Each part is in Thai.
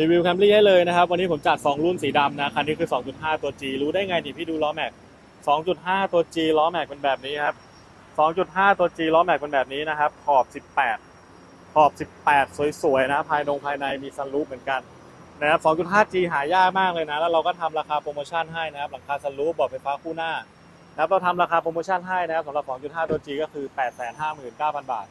รีวิวแคมรี่ให้เลยนะครับ วันนี้ผมจัด 2 รุ่นสีดำนะ คันนี้คือ 2.5 ตัว G รู้ได้ไงนี่พี่ดูล้อแม็ก 2.5 ตัว G ล้อแม็กเป็นแบบนี้ครับ 2.5 ตัว G ล้อแม็กเป็นแบบนี้นะครับ ขอบ 18 ขอบ 18 สวยๆนะ ภายนงภายในมีซันรูฟเหมือนกันนะครับ 2.5G หายากมากเลยนะ แล้วเราก็ทำราคาโปรโมชั่นให้นะครับ หลังคาซันรูฟบอร์ดไฟฟ้าคู่หน้านะครับเราทำราคาโปรโมชั่นให้นะครับสำหรับ 2.5 ตัว G ก็คือ 859,000 บาท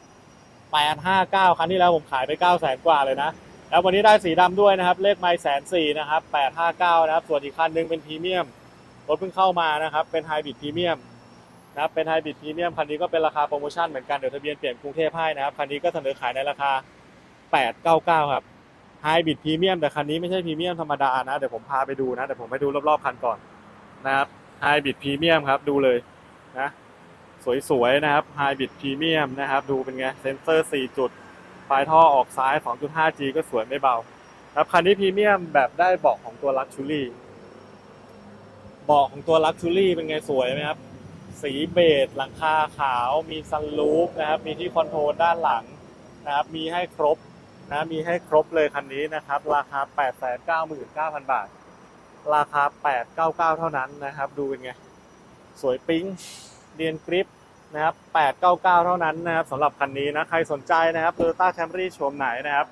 859 ครั้งที่แล้วผมขายไป 900,000 กว่าเลยนะ แล้ววันนี้ได้สีดำด้วยนะครับ เลขไมล์แสนสี่นะครับ859นะครับ ส่วนอีกคันหนึงเป็นพรีเมียมรถเพิ่งเข้ามานะครับ เป็นไฮบริดพรีเมียมนะครับ เป็นไฮบริดพรีเมียมคันนี้ก็เป็นราคาโปรโมชั่นเหมือนกัน เดี๋ยวทะเบียนเปลี่ยนกรุงเทพให้นะครับ คันนี้ก็เสนอขายในราคา899ครับไฮบริดพรีเมียมแต่คันนี้ไม่ใช่พรีเมียมธรรมดานะ เดี๋ยวผมพาไปดูนะ เดี๋ยวผมไปดูรอบๆคันก่อนนะครับไฮบริดพรีเมียมครับ ดูเลยนะ สวยๆนะครับไฮบริดพรีเมียมนะครับ ดูเป็นไง เซนเซอร์4จุด ปลายท่อออกซ้าย 2.5G ก็สวยไม่เบา ครับคันนี้พรีเมียมแบบได้เบาะของตัว Luxury เบาะของตัว Luxury เป็นไงสวยไหมครับ สีเบจหลังคาขาว มีซันรูฟนะครับ มีที่คอนโทรลด้านหลังนะครับ มีให้ครบนะมีให้ครบเลยคันนี้นะครับ ราคา 899,000 บาท ราคา 899 เท่านั้นนะครับ ดูเป็นไง สวยปิ๊งเรียนกริป นะครับ 899 เท่านั้นนะครับสำหรับคันนี้นะ ใครสนใจนะครับ Toyota Camry โฉมไหนนะครับ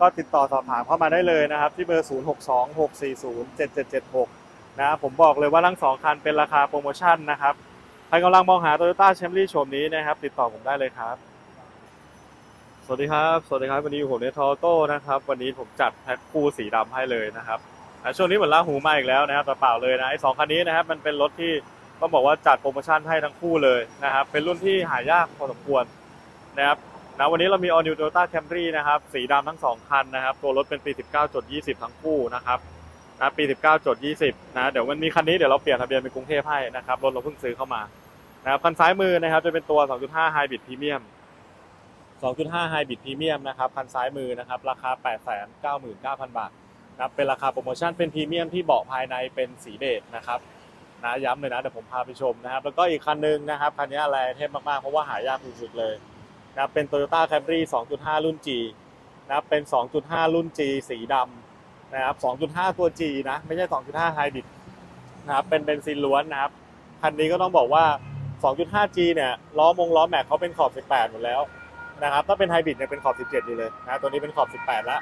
ก็ติดต่อสอบถามเข้ามาได้เลยนะครับ ที่เบอร์ 0626407776 นะผมบอกเลยว่าทั้งสองคันเป็นราคาโปรโมชั่นนะครับ ใครกำลังมองหา Toyota Camry โฉมนี้นะครับ ติดต่อผมได้เลยครับ สวัสดีครับ สวัสดีครับ วันนี้ผมเนทอโต้นะครับ วันนี้ผมจัดแพ็คคู่สีดำให้เลยนะครับช่วงนี้เหมือนล่าหูมาอีกแล้วนะครับแต่เปล่าเลยนะไอ้สองคันนี้นะครับมันเป็นรถที่ ต้องบอกว่าจัดโปรโมชั่นให้ทั้งคู่เลยนะครับ เป็นรุ่นที่หายากพอสมควรนะครับนะวันนี้เรามี All New Toyota Camry นะครับ สีดำทั้ง 2 คันนะครับ ตัวรถเป็น ปี 19.20 ทั้งคู่นะครับนะปี 19.20 นะ เดี๋ยวมันมีคันนี้เดี๋ยวเราเปลี่ยนทะเบียนเป็นกรุงเทพให้นะครับ รถเราเพิ่งซื้อเข้ามานะครับคันซ้ายมือนะครับจะเป็นตัว 2.5 Hybrid Premium 2.5 Hybrid Premium นะครับคันซ้ายมือนะครับ ราคา 899,000 บาทนะครับเป็นราคาโปรโมชั่นเป็นพรีเมียมที่เบาะภายในเป็นสีเบจนะครับ นะย้ำเลยนะเดี๋ยวผมพาไปชมนะครับ แล้วก็อีกคันหนึงนะครับคันนี้อะไรเทพมากๆ เพราะว่าหายากสุดๆเลยนะเป็น Toyota Camry 2.5 รุ่น G นะเป็น 2.5 รุ่น G สีดำนะครับ 2.5 ตัว G นะ ไม่ใช่ 2.5 Hybrid นะครับเป็นเบนซินล้วนนะครับคันนี้ก็ต้องบอกว่า 2.5G เนี่ยล้อมงล้อแม็กเขาเป็นขอบ 18 หมดแล้วนะครับถ้าเป็นไฮบริดเนี่ยเป็นขอบ 17 อยู่เลยนะตัวนี้เป็นขอบ 18 แล้ว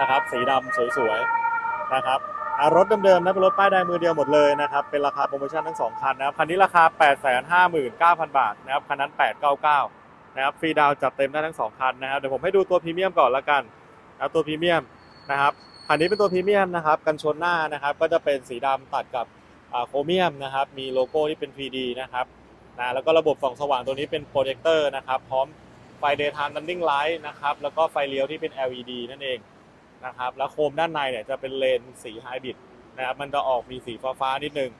นะครับ สีดำสวยๆนะครับ อะรถเดิมๆนะเป็นรถป้ายแดงมือเดียวหมดเลยนะครับเป็นราคาโปรโมชั่นทั้งสองคันนะครับคันนี้ราคา 859,000 บาทนะครับคันนั้น 899นะครับฟรีดาวจัดเต็มได้ทั้งสองคันนะครับเดี๋ยวผมให้ดูตัวพรีเมียมก่อนละกันนะตัวพรีเมียมนะครับคันนี้เป็นตัวพรีเมียมนะครับกันชนหน้านะครับก็จะเป็นสีดำตัดกับโครเมียมนะครับมีโลโก้ที่เป็น 3D นะครับนะแล้วก็ระบบส่องสว่างตัวนี้เป็นโปรเจคเตอร์นะครับพร้อมไฟ daytime running light นะครับแล้วก็ไฟเลี้ยวที่เป็น LED นั่นเอง นะครับ แล้วโคมด้านในเนี่ยจะเป็นเลนสีไฮบริดนะครับ มันจะออกมีสีฟ้าๆนิดนึง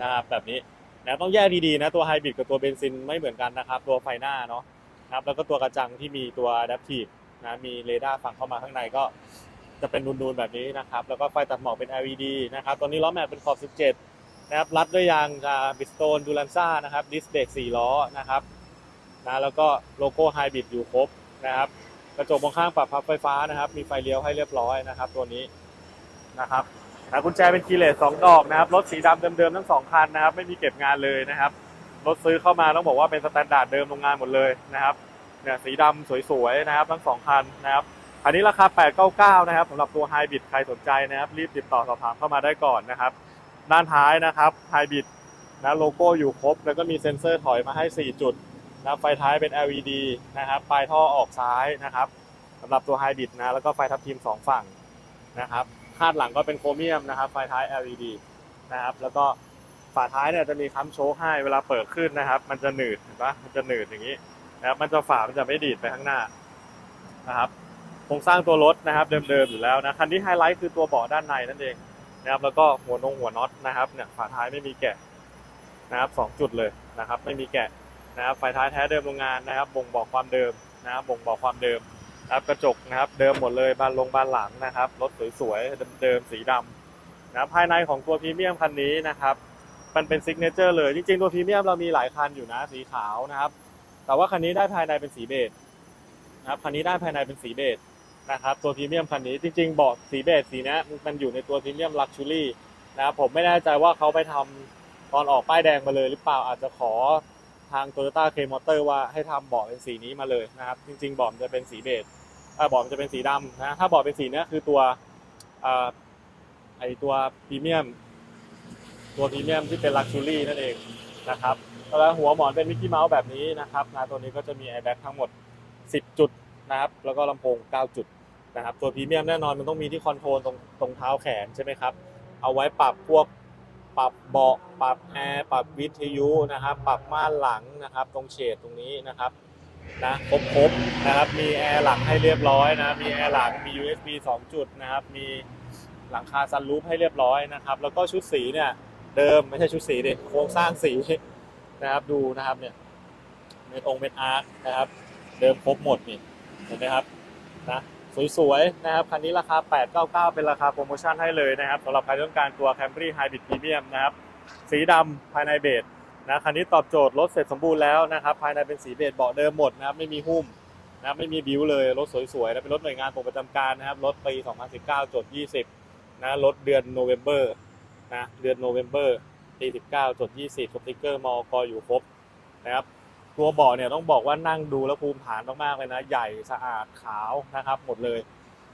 นะครับแบบนี้นะต้องแยกดีๆนะตัวไฮบริดกับตัวเบนซินไม่เหมือนกันนะครับ ตัวไฟหน้าเนาะนะครับแล้วก็ตัวกระจังที่มีตัว adaptive นะมีเรดาร์ฝังเข้ามาข้างในก็จะเป็นนูนๆแบบนี้นะครับ แล้วก็ไฟตัดหมอกเป็น LED นะครับตัวนี้ล้อแม็กเป็นขอบ 17 นะครับ รัดด้วยยางบิสโตนดูลันซ่านะครับดิสเบรก4ล้อนะครับนะแล้วก็โลโก้ไฮบริดอยู่ครบนะครับ กระจกมองข้างปรับพับไฟฟ้านะครับ มีไฟเลี้ยวให้เรียบร้อยนะครับ ตัวนี้นะครับนะกุญแจเป็นคีเลสสองดอกนะครับ รถสีดำเดิมๆทั้งสองคันนะครับ ไม่มีเก็บงานเลยนะครับ รถซื้อเข้ามาต้องบอกว่าเป็นสแตนดาร์ดเดิมโรงงานหมดเลยนะครับ เนี่ยสีดำสวยๆนะครับ ทั้งสองคันนะครับ อันนี้ราคา 899 นะครับสำหรับตัวไฮบริดใครสนใจนะครับ รีบติดต่อสอบถามเข้ามาได้ก่อนนะครับ ด้านท้ายนะครับไฮบริดนะโลโก้อยู่ครบ แล้วก็มีเซ็นเซอร์ถอยมาให้ 4 จุด นะไฟท้ายเป็น LED นะครับ ปลายท่อออกซ้ายนะครับสำหรับตัวไฮบริดนะ แล้วก็ไฟทับทิมสองฝั่งนะครับ คาดหลังก็เป็นโครเมียมนะครับ ไฟท้าย LED นะครับ แล้วก็ฝาท้ายเนี่ยจะมีค้ำโชคให้เวลาเปิดขึ้นนะครับ มันจะหนืดเห็นปะมันจะหนืดอย่างนี้นะครับมันจะฝามันจะไม่ดีดไปข้างหน้านะครับโครงสร้างตัวรถนะครับเดิมๆอยู่แล้วนะคันที่ไฮไลท์คือตัวเบาะด้านในนั่นเองนะครับแล้วก็หัวนงหัวน็อตนะครับเนี่ยฝาท้ายไม่มีแกะนะครับสองจุดเลยนะครับ ไม่มีแกะ นะครับไฟท้ายแท้เดิมโรงงานนะครับ บ่งบอกความเดิมนะครับบ่งบอกความเดิมนะครับกระจกนะครับ เดิมหมดเลยบานลงบานหลังนะครับรถสวยๆเดิมๆสีดำนะครับภายในของตัวพรีเมียมคันนี้นะครับมันเป็นซิกเนเจอร์เลยจริงๆตัวพรีเมียมเรามีหลายคันอยู่นะสีขาวนะครับ แต่ว่าคันนี้ได้ภายในเป็นสีเบจนะครับคันนี้ได้ภายในเป็นสีเบจนะครับตัวพรีเมียมคันนี้จริงๆเบาะสีเบจสีนี้มันอยู่ในตัวพรีเมียมลักชูรี่นะครับผมไม่แน่ใจว่าเขาไปทำตอนออกป้ายแดงมาเลยหรือเปล่าอาจจะขอ ทาง Toyota K Motor ว่าให้ทำเบาะเป็นสีนี้มาเลยนะครับ จริงๆเบาะมันจะเป็นสีเบจเออบาะมันจะเป็นสีดำนะถ้าเบาะเป็นสีเนี้ยคือตัวไอตัวพรีเมียมตัวพรีเมียมที่เป็นลักชูรี่นั่นเองนะครับแล้วหัวหมอนเป็นมิกกี้เมาส์แบบนี้นะครับนะตัวนี้ก็จะมีแอร์แบ็กทั้งหมด 10 จุดนะครับ แล้วก็ลำโพง 9 จุดนะครับ ตัวพรีเมียมแน่นอนมันต้องมีที่คอนโทรลตรงตรงเท้าแขนใช่ไหมครับ เอาไว้ปรับพวก ปรับเบาะปรับแอร์ปรับวิทยุนะครับ ปรับม่านหลังนะครับ ตรงเฉดตรงนี้นะครับนะครบครบนะครับมีแอร์หลังให้เรียบร้อยนะมีแอร์หลังมี USB 2 จุดนะครับ มีหลังคาซันรูฟให้เรียบร้อยนะครับ แล้วก็ชุดสีเนี่ยเดิมไม่ใช่ชุดสีดิโครงสร้างสีนะครับดูนะครับเนี่ยเม็ดองค์เม็ดอาร์คนะครับ เดิมครบหมดนี่เห็นไหมครับนะ สวยๆนะครับคันนี้ราคา 899 เป็นราคาโปรโมชั่นให้เลยนะครับสำหรับใครต้องการตัว Camry Hybrid Premium นะครับสีดำภายในเบสนะคันนี้ตอบโจทย์รถเสร็จสมบูรณ์แล้วนะครับภายในเป็นสีเบสเบาะเดิมหมดนะครับไม่มีหุ้มนะไม่มีบิวเลยรถสวยๆนะเป็นรถหน่วยงานปกประจำการนะครับรถปี 2019จด20นะรถเดือนโนเวมเบอร์นะเดือนโนเวมเบอร์ปี19จด20สติ๊กเกอร์มอกอยู่ครบนะครับ ตัวเบาะเนี่ยต้องบอกว่านั่งดูแล้วภูมิฐานมากๆเลยนะ ใหญ่สะอาดขาวนะครับหมดเลย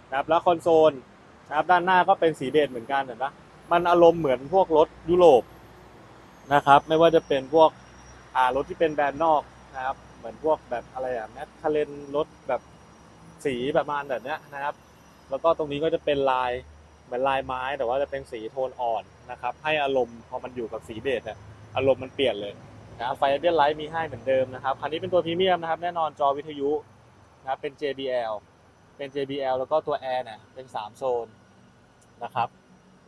นะครับแล้วคอนโซลนะครับด้านหน้าก็เป็นสีเบจเหมือนกันเห็นปะมันอารมณ์เหมือนพวกรถยุโรปนะครับ ไม่ว่าจะเป็นพวกอ่ารถที่เป็นแบรนด์นอกนะครับ เหมือนพวกแบบอะไรอะแมคคาเรนรถแบบสีประมาณแบบเนี้ยนะครับ แล้วก็ตรงนี้ก็จะเป็นลายเหมือนลายไม้แต่ว่าจะเป็นสีโทนอ่อนนะครับ ให้อารมณ์พอมันอยู่กับสีเบจเนี่ยอารมณ์มันเปลี่ยนเลย นะไฟเบียนไลท์มีให้เหมือนเดิมนะครับ คันนี้เป็นตัวพรีเมียมนะครับ แน่นอนจอวิทยุนะครับเป็น JBL เป็น JBL แล้วก็ตัวแอร์เนี่ยเป็น 3 โซนนะครับ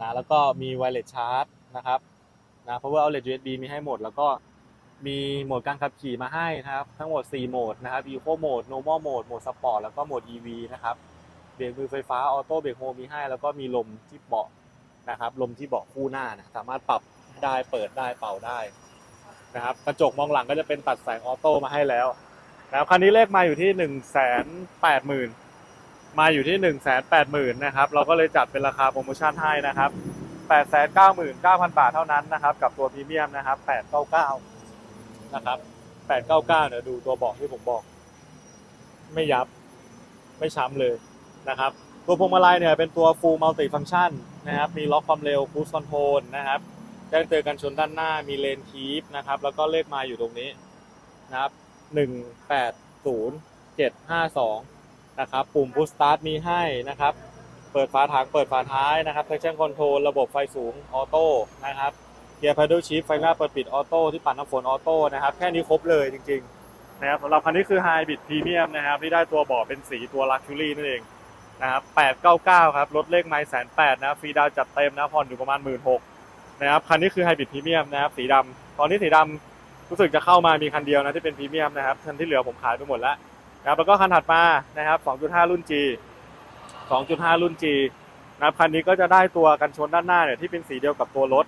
นะแล้วก็มี wireless charge นะครับนะ power outlet USB มีให้หมด แล้วก็มีโหมดการขับขี่มาให้นะครับ ทั้งหมด 4 โหมดนะครับ eco mode normal mode โหมด sport แล้วก็โหมด EV นะครับเบรกมือไฟฟ้าออโต้เบรกโฮมีให้ แล้วก็มีลมที่เบาะนะครับ ลมที่เบาะคู่หน้านะสามารถปรับได้เปิดได้เป่าได้ นะครับกระจกมองหลังก็จะเป็นตัดแสงออโต้มาให้แล้วนะครับคันนี้เลขมาอยู่ที่หนึ่งแสนแปดหมื่นมาอยู่ที่หนึ่งแสนแปดหมื่นนะครับเราก็เลยจัดเป็นราคาโปรโมชั่นให้นะครับแปดแสนเก้าหมื่นเก้าพันบาทเท่านั้นนะครับกับตัวพรีเมียมนะครับแปดเก้าเก้านะครับแปดเก้าเก้าเนี่ยดูตัวบอกที่ผมบอก ไม่ยับไม่ช้ำเลยนะครับตัวพวงมาลัยเนี่ยเป็นตัว full multi function นะครับมีล็อกความเร็ว cruise control นะครับ แจ้งเตือนกันชนด้านหน้ามีเลนคีฟนะครับ แล้วก็เลขมาอยู่ตรงนี้นะครับหนึ่งแปดศูนย์เจ็ดห้าสองนะครับ ปุ่ม push start มีให้นะครับ เปิดฝาถังเปิดฝาท้ายนะครับ traction control ระบบไฟสูงออโต้นะครับ เกียร์ paddle shift ไฟหน้าเปิดปิดออโต้ที่ปัดน้ำฝนออโต้นะครับ แค่นี้ครบเลยจริงๆนะครับสำหรับคันนี้คือ Hybrid Premium นะครับ ที่ได้ตัวเบาะเป็นสีตัว Luxury นั่นเองนะครับ899 ครับ รถเลขไมล์แสนแปดนะ ฟรีดาวจัดเต็มนะ ผ่อนอยู่ประมาณ 1 6ื่น นะครับคันนี้คือไฮบริดพรีเมียมนะครับสีดำตอนนี้สีดำรู้สึกจะเข้ามามีคันเดียวนะที่เป็นพรีเมียมนะครับคันที่เหลือผมขายไปหมดแล้วนะครับแล้วก็คันถัดมานะครับ 2.5 รุ่น G 2.5 รุ่น G นะครับคันนี้ก็จะได้ตัวกันชนด้านหน้าเนี่ยที่เป็นสีเดียวกับตัวรถ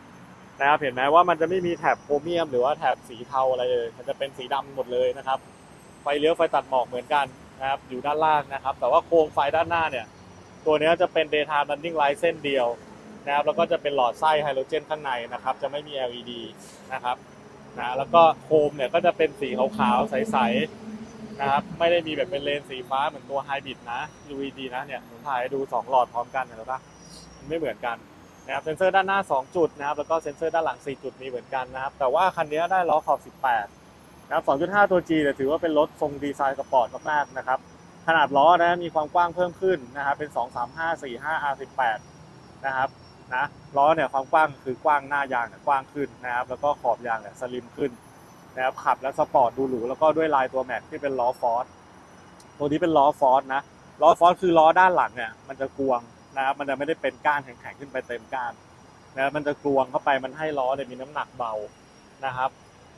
นะครับเห็นไหมว่ามันจะไม่มีแถบโครเมียม หรือว่าแถบสีเทาอะไรเลยมันจะเป็นสีดำหมดเลยนะครับไฟเลี้ยวไฟตัดหมอกเหมือนกันนะครับอยู่ด้านล่างนะครับ แต่ว่าโคมไฟด้านหน้าเนี่ย ตัวนี้จะเป็น daytime running light เส้นเดียว นะครับแล้วก็จะเป็นหลอดไส้ไฮโดรเจนข้างในนะครับ จะไม่มี LED นะครับนะแล้วก็โคมเนี่ยก็จะเป็นสีขาวๆใสๆนะครับไม่ได้มีแบบเป็นเลนสีฟ้าเหมือนตัวไฮบริดนะ LED นะเนี่ยผมถ่ายให้ดู 2 หลอดพร้อมกันเห็นไหมปะมันไม่เหมือนกันนะครับเซ็นเซอร์ด้านหน้า 2 จุดนะครับแล้วก็เซ็นเซอร์ด้านหลัง 4 จุดมีเหมือนกันนะครับ แต่ว่าคันนี้ได้ล้อขอบ 18 นะครับ 2.5 ตัว G เนี่ยถือว่าเป็นรถทรงดีไซน์สปอร์ตมากๆนะครับขนาดล้อนะมีความกว้างเพิ่มขึ้นนะครับเป็น 2 3 5 4 5 R18 นะครับ นะล้อเนี่ยความกว้างคือกว้างหน้ายางเนี่ยกว้างขึ้นนะครับแล้วก็ขอบยางเนี่ยสลิมขึ้นนะครับขับแล้วสปอร์ตดูหรูแล้วก็ด้วยลายตัวแม็กที่เป็นล้อฟอร์สตัวนี้เป็นล้อฟอร์สนะล้อฟอร์สคือล้อด้านหลังเนี่ยมันจะกวงนะครับมันจะไม่ได้เป็นก้านแข็งๆขึ้นไปเต็มก้านนะครับมันจะกลวงเข้าไปมันให้ล้อเนี่ยมีน้ำหนักเบานะครับ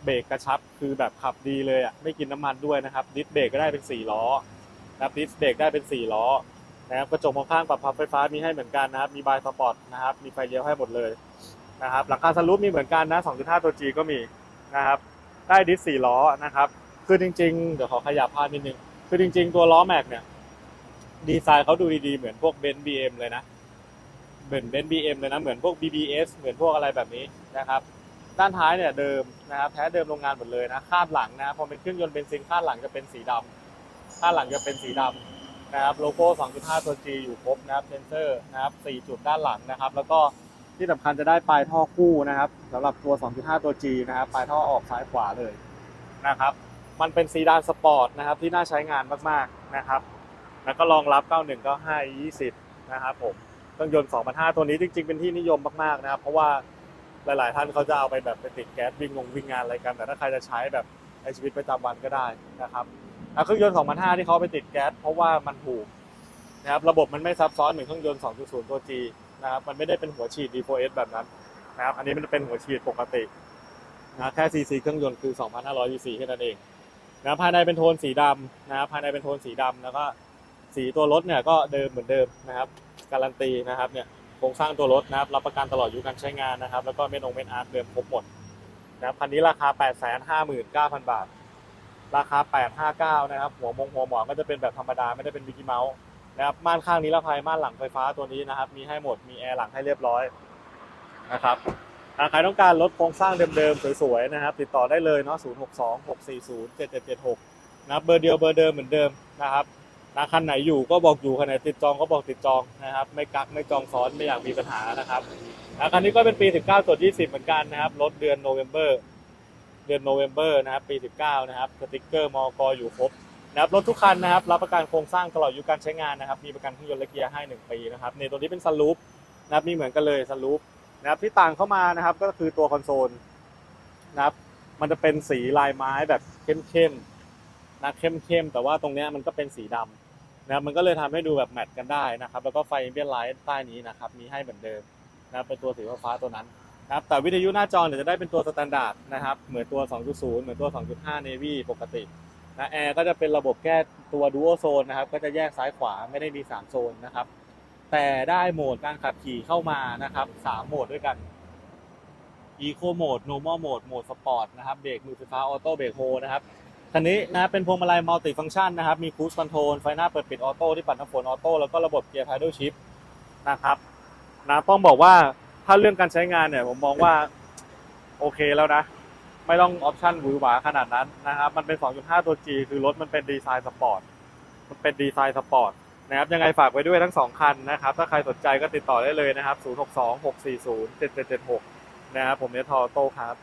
เบรกกระชับคือแบบขับดีเลยอะไม่กินน้ำมันด้วยนะครับดิสเบรกก็ได้เป็นสี่ล้อนะครับดิสเบรกได้เป็น4ล้อ นะครับกระจกมองข้างปรับพับไฟฟ้ามีให้เหมือนกันนะครับ มีบายสปอร์ตนะครับ มีไฟเลี้ยวให้หมดเลยนะครับ หลังคาสลูปมีเหมือนกันนะ 2.5 ตัว G ก็มีนะครับได้ดิส4ล้อนะครับ คือจริง ๆ เดี๋ยวขอขยับภาพนิดนึง คือจริง ๆ ตัวล้อแม็กเนี่ย ดีไซน์เขาดูดีๆ เหมือนพวกเบนซ์บีเอ็มเลยนะ เหมือนเบนซ์บีเอ็มเลยนะ เหมือนพวก BBS เหมือนพวกอะไรแบบนี้นะครับ ด้านท้ายเนี่ยเดิมนะครับแท้เดิมโรงงานหมดเลยนะ คาดหลังนะพอเป็นเครื่องยนต์เบนซินคาดหลังจะเป็นสีดำคาดหลังจะเป็นสีดำ นะครับโลโก้ 2.5 ตัว G อยู่ครบนะครับเซนเซอร์นะครับ 4 จุดด้านหลังนะครับ แล้วก็ที่สำคัญจะได้ปลายท่อคู่นะครับสำหรับตัว 2.5 ตัว G นะครับปลายท่อออกซ้ายขวาเลยนะครับ มันเป็นซีดานสปอร์ตนะครับที่น่าใช้งานมากๆนะครับ แล้วก็รองรับ 91 95 20 นะครับผมเครื่องยนต์ 2,500ตัวนี้จริง ๆ เป็นที่นิยมมากๆนะครับ เพราะว่าหลาย ๆ ท่านเขาจะเอาไปแบบไปติดแก๊สวิ่งลงวิ่งงานอะไรกัน แต่ถ้าใครจะใช้แบบในชีวิตประจำวันก็ได้นะครับ เครื่องยนต์2,500ที่เขาไปติดแก๊สเพราะว่ามันถูกนะครับระบบมันไม่ซับซ้อนเหมือนเครื่องยนต์ 2.0 ตัว G นะครับมันไม่ได้เป็นหัวฉีด D4S แบบนั้นนะครับอันนี้มันเป็นหัวฉีดปกตินะแค่ CC เครื่องยนต์คือ 2,500 cc แค่นั้นเองนะภายในเป็นโทนสีดำนะครับภายในเป็นโทนสีดำแล้วก็สีตัวรถเนี่ยก็เดิมเหมือนเดิมนะครับการันตีนะครับเนี่ยโครงสร้างตัวรถนะครับรับประกันตลอดอายุการใช้งานนะครับ แล้วก็เมนองเมนอาร์ตเดิมครบหมดนะครับคันนี้ราคา 8 5 9 0 0 0 บาท ราคา 859 นะครับ หัวมงหัวหมอนก็จะเป็นแบบธรรมดาไม่ได้เป็นวิกกี้เมาส์นะครับ ม่านข้างนี้ละภัยม่านหลังไฟฟ้าตัวนี้นะครับ มีให้หมด มีแอร์หลังให้เรียบร้อยนะครับใครต้องการรถโครงสร้างเดิมๆ สวยๆ นะครับ ติดต่อได้เลยเนาะ 062 640 7776 นะครับ เบอร์เดียวเบอร์เดิมเหมือนเดิมนะครับนะคันไหนอยู่ก็บอกอยู่คันไหนติดจองก็บอกติดจองนะครับ ไม่กักไม่จองซ้อนไม่อยากมีปัญหานะครับนะคันนี้ก็เป็นปี 19 ตัว 20 เหมือนกันนะครับ รถเดือนโนเวม ber เดือนโนเวม ber นะครับปี 19 นะครับสติกเกอร์มอกอยู่ครบนะครับรถทุกคันนะครับรับประกันโครงสร้างตลอดอายุการใช้งานนะครับมีประกันเครื่องยนต์และเกียร์ให้ 1 ปีนะครับในตัวนี้เป็นซันรูฟนะครับมีเหมือนกันเลยซันรูฟนะครับที่ต่างเข้ามานะครับก็คือตัวคอนโซลนะครับมันจะเป็นสีลายไม้แบบเข้มๆนะเข้มๆแต่ว่าตรงนี้มันก็เป็นสีดำนะครับมันก็เลยทำให้ดูแบบแมทกันได้นะครับแล้วก็ไฟเบียนไลท์ใต้นี้นะครับมีให้เหมือนเดิมนะครับเป็นตัวสีฟ้าตัวนั้น ครับแต่วิทยุหน้าจอเนี่ยจะได้เป็นตัวสแตนดาร์ดนะครับเหมือนตัว 2.0 เหมือนตัว 2.5 Navy ปกตินะแอร์ก็จะเป็นระบบแก้ตัว Dual Zone นะครับก็จะแยกซ้ายขวาไม่ได้มี 3 โซนนะครับ แต่ได้โหมดการขับขี่เข้ามานะครับ 3 โหมดด้วยกัน Eco Mode Normal Mode โหมด Sport นะครับเบรกมือไฟฟ้าออโต้เบรกโฮนะครับคันนี้นะเป็นพวงมาลัยมัลติฟัง c t ชันนะครับ มีค u ู e คอนโทรลไฟหน้าเปิดปิดออโต้ที่ปัดน้ำฝนออโต้แล้วก็ระบบเกียร์ Paddle Shift นะครับนะต้องบอกว่า ถ้าเรื่องการใช้งานเนี่ยผมมองว่าโอเคแล้วนะ ไม่ต้องออปชั่นหวือหวาขนาดนั้นนะครับมันเป็น 2.5 ตัว G คือรถมันเป็นดีไซน์สปอร์ตมันเป็นดีไซน์สปอร์ตนะครับยังไงฝากไว้ด้วยทั้งสองคันนะครับ ถ้าใครสนใจก็ติดต่อได้เลยนะครับ 062 640 7776 นะครับผมเนทอโต้ครับ